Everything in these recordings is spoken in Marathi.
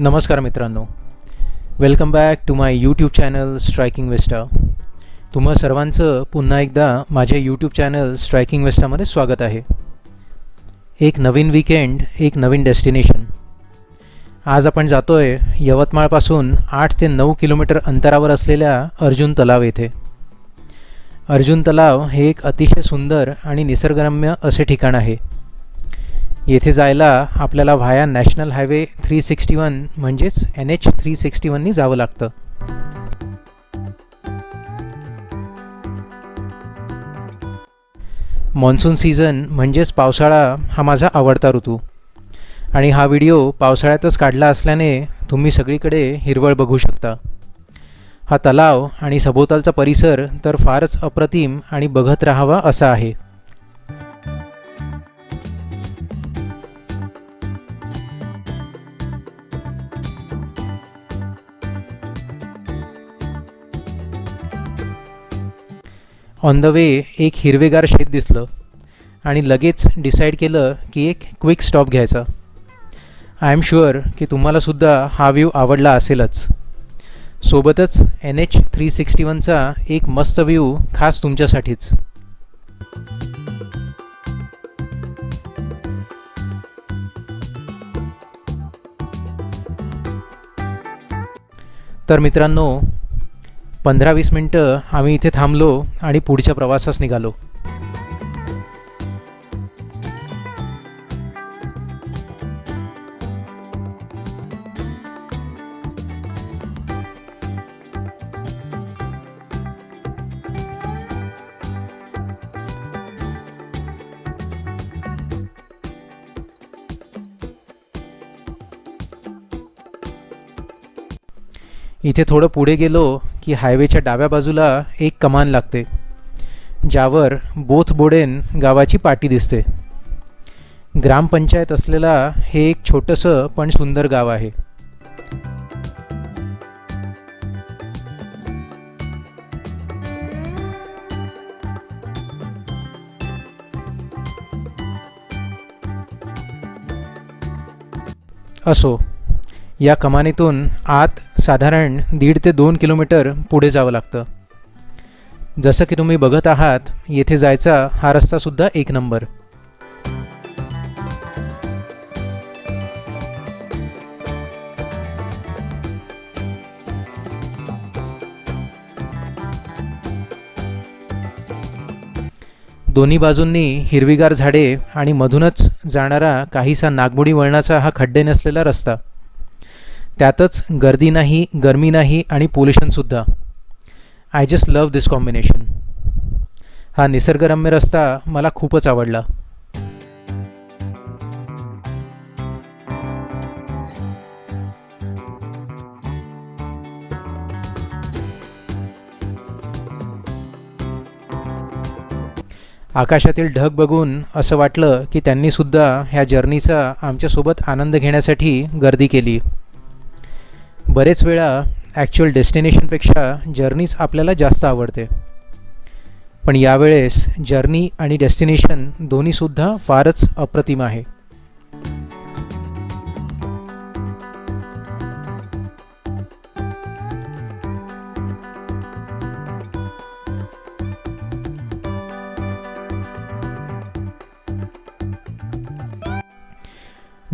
नमस्कार मित्रांनो. Welcome back to my YouTube channel striking Vista तुम्हा सर्वांचं पुन्हा एकदा माझ्या यूट्यूब चॅनल स्ट्रायकिंग वेस्टामध्ये स्वागत आहे. एक नवीन विकेंड एक नवीन डेस्टिनेशन आज आपण जातो आहे यवतमाळपासून आठ ते नऊ किलोमीटर अंतरावर असलेल्या अर्जुन तलाव येथे. अर्जुन तलाव हे एक अतिशय सुंदर आणि निसर्गरम्य असे ठिकाण आहे. येथे जायला आपल्याला via national highway three sixty one म्हणजेच एन एच थ्री सिक्स्टी वननी जावं लागतं. मॉन्सून सीझन म्हणजेच पावसाळा हा माझा आवडता ऋतू. आणि हा व्हिडिओ पावसाळ्यातच काढला असल्याने तुम्ही सगळीकडे हिरवळ बघू शकता. हा तलाव आणि सभोवतालचा परिसर तर फारच अप्रतिम आणि बघत राहावा असा आहे. ऑन द वे एक हिरवेगार शेत दिसलं आणि लगेच डिसाईड केलं की एक क्विक स्टॉप घ्यायचा. आय एम शुअर की तुम्हालासुद्धा हा व्ह्यू आवडला असेलच. सोबतच एन एच थ्री सिक्स्टी वनचा एक मस्त व्ह्यू खास तुमच्यासाठीच. तर मित्रांनो पंधरा वीस मिनटं आम्ही इथे थांबलो आणि पुढच्या प्रवासास निघालो. इथे थोडं पुढे गेलो की हायवेच्या डाव्या बाजूला एक कमान लागते ज्यावर बोथ बोडेन गावाची पाटी दिसते. ग्रामपंचायत असलेला हे एक छोटंसं पण सुंदर गाव आहे. असो या कमानीतून आत साधारण दीड ते दोन किलोमीटर पुढे जावं लागतं. जसं की तुम्ही बघत आहात येथे जायचा हा रस्तासुद्धा एक नंबर. दोन्ही बाजूंनी हिरवीगार झाडे आणि मधूनच जाणारा काहीसा नागबुडी वळणाचा हा खड्डे नसलेला रस्ता. त्यातच गर्दी नाही गरमी नाही आणि पोल्युशनसुद्धा I just love this combination हा निसर्गरम्य रस्ता मला खूपच आवडला. आकाशातील ढग बघून असं वाटलं की त्यांनीसुद्धा ह्या जर्नीचा आमच्यासोबत आनंद घेण्यासाठी गर्दी केली. बरेच वेळा ॲक्च्युअल डेस्टिनेशनपेक्षा जर्नीच आपल्याला जास्त आवडते. पण यावेळेस जर्नी आणि डेस्टिनेशन दोन्हीसुद्धा फारच अप्रतिम आहे.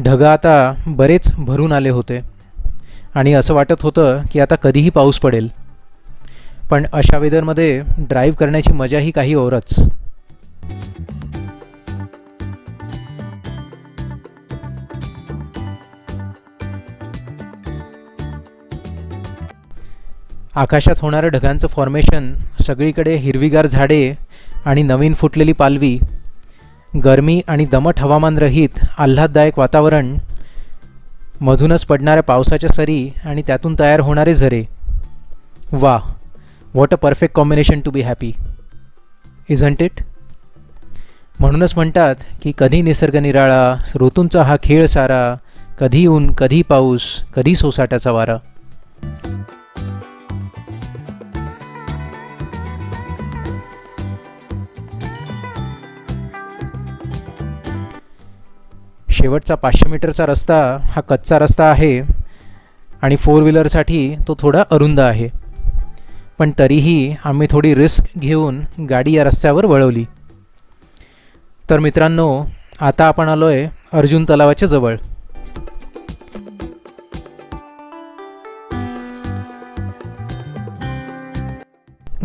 ढग आता बरेच भरून आले होते. आणि असं वाटत होतं की आता कधीही पाऊस पडेल. पण अशा वेदरमध्ये ड्राईव्ह करण्याची मजाही काही औरच आकाशात होणारं ढगांचं फॉर्मेशन सगळीकडे हिरवीगार झाडे आणि नवीन फुटलेली पालवी गरमी आणि दमट हवामान रहित आल्हाददायक वातावरण मधूनच पडणाऱ्या पावसाच्या सरी आणि त्यातून तयार होणारे झरे. वा what a perfect combination to be happy isn't it म्हणूनच म्हणतात की कधी निसर्ग निराळा ऋतूंचा हा खेळ सारा कधी ऊन कधी पाऊस कधी सोसाट्याचा वारा. शेवटचा पाचशे मीटरचा रस्ता हा कच्चा रस्ता आहे आणि फोर व्हीलरसाठी तो थोडा अरुंद आहे. पण तरीही आम्ही थोडी रिस्क घेऊन गाडी या रस्त्यावर वळवली. तर मित्रांनो आता आपण आलो आहे अर्जुन तलावाच्या जवळ.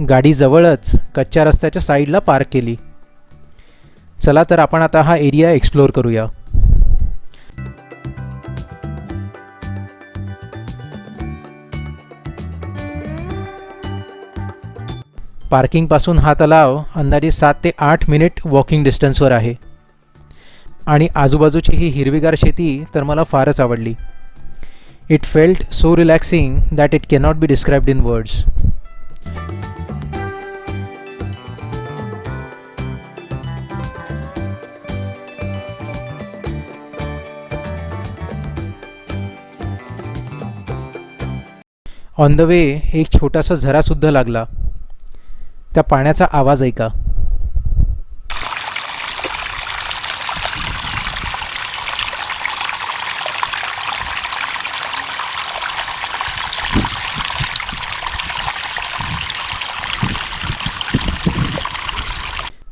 गाडी जवळच कच्च्या रस्त्याच्या साईडला पार्क केली. चला तर आपण आता हा एरिया एक्सप्लोअर करूया. पार्किंगपासून हा तलाव अंदाजे सात ते आठ मिनिट वॉकिंग डिस्टन्सवर आहे. आणि आजूबाजूची ही हिरवीगार शेती तर मला फारच आवडली. It felt so relaxing that it cannot be described in words on the way एक छोटासा झरासुद्धा लागला. त्या पाण्याचा आवाज ऐका.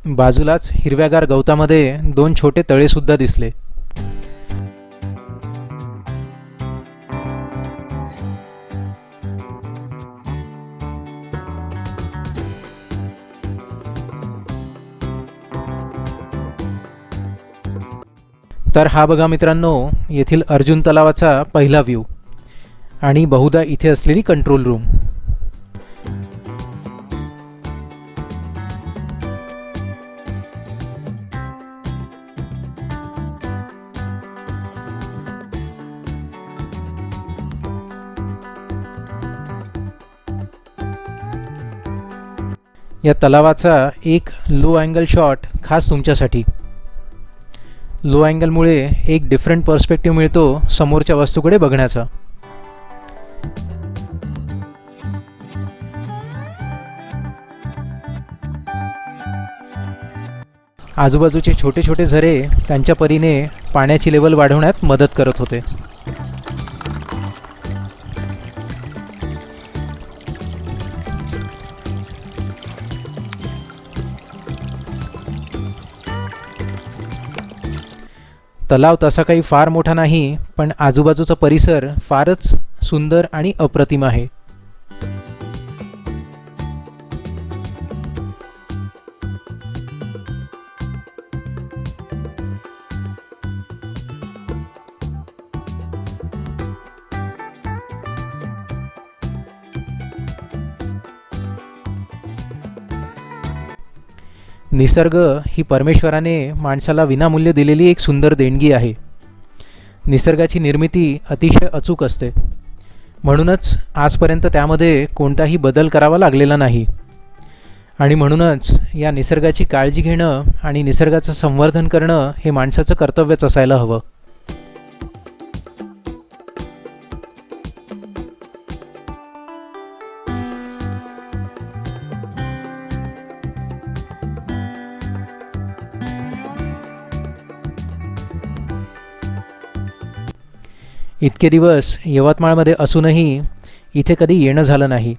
बाजूलाच हिरव्यागार गवतामध्ये दोन छोटे तळेसुद्धा दिसले. तर हा बघा मित्रांनो येथील अर्जुन तलावाचा पहिला व्ह्यू आणि बहुधा इथे असलेली कंट्रोल रूम या तलावाचा एक लो अँगल शॉट खास तुमच्यासाठी. लो अँगलमुळे एक डिफरंट पर्स्पेक्टिव्ह मिळतो समोरच्या वस्तूकडे बघण्याचा. आजूबाजूचे छोटे छोटे झरे त्यांच्या परीने पाण्याची लेवल वाढवण्यात मदत करत होते. तलाव तसा काही फार मोठा नाही पण आजूबाजूचा परिसर फारच सुंदर आणि अप्रतिम आहे. निसर्ग ही परमेश्वराने माणसाला विनामूल्य दिलेली एक सुंदर देणगी आहे. निसर्गाची निर्मिती अतिशय अचूक असते. म्हणूनच आजपर्यंत त्यामध्ये कोणताही बदल करावा लागलेला नाही. आणि म्हणूनच या निसर्गाची काळजी घेणं आणि निसर्गाचं संवर्धन करणं हे माणसाचं कर्तव्यच असायला हवं. इतके दिवस यवतमाळमध्ये असूनही इथे कधी येणं झालं नाही.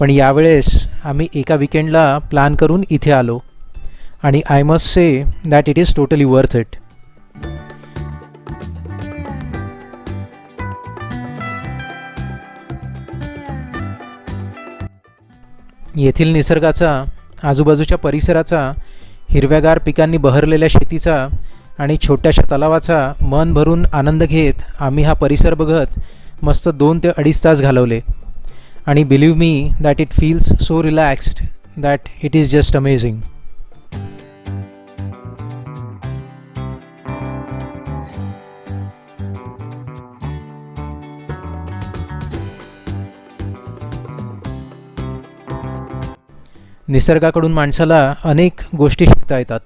पण यावेळेस आम्ही एका विकेंडला प्लॅन करून इथे आलो. आणि I must say that it is totally worth it येथील निसर्गाचा आजूबाजूच्या परिसराचा हिरव्यागार पिकांनी बहरलेल्या शेतीचा आणि छोट्याशा तलावाचा मन भरून आनंद घेत आम्ही हा परिसर बघत मस्त दोन ते अडीच तास घालवले. आणि believe me that it feels so relaxed that it is just amazing निसर्गाकडून माणसाला अनेक गोष्टी शिकता येतात.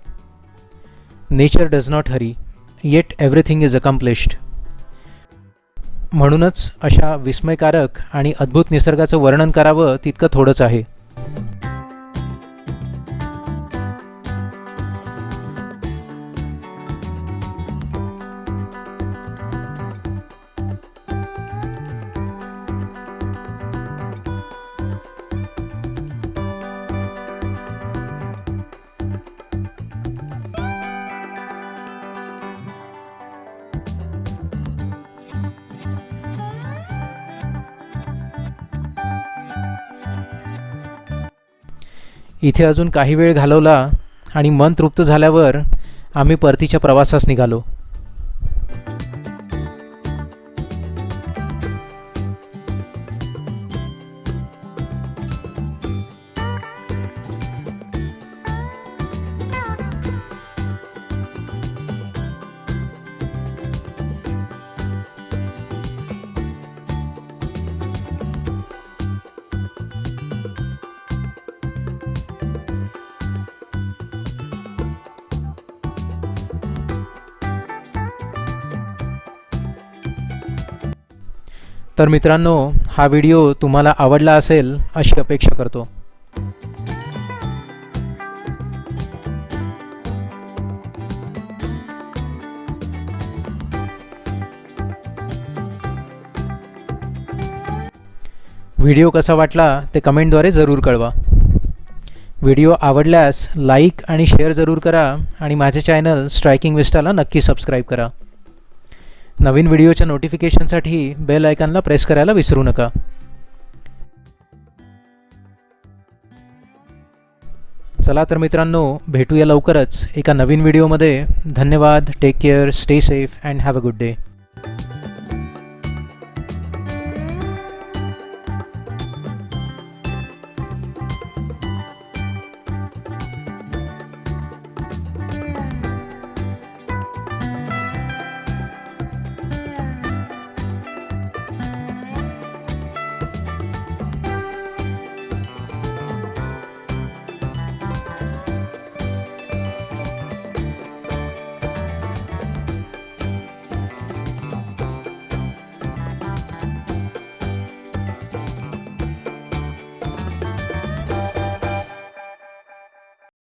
Nature does not hurry yet everything is accomplished. म्हणूनच अशा विस्मयकारक आणि अद्भुत निसर्गाचं वर्णन करावं तितकं थोडंच आहे. इथे अजून काही वेळ घालवला आणि मन तृप्त झाल्यावर आम्ही परतीच्या प्रवासास निघालो. तर मित्रांनो हा व्हिडिओ तुम्हाला आवडला असेल अशी अपेक्षा करतो. व्हिडिओ कसा वाटला ते कमेंटद्वारे जरूर कळवा. व्हिडिओ आवडल्यास लाईक आणि शेअर जरूर करा आणि माझे चॅनल स्ट्रायकिंग विस्टाला नक्की सबस्क्राईब करा. नवीन व्हिडिओच्या नोटिफिकेशनसाठी बेल आयकॉनला प्रेस करायला विसरू नका. चला तर मित्रांनो भेटूया लवकरच एका नवीन व्हिडिओमध्ये. धन्यवाद take care stay safe and have a good day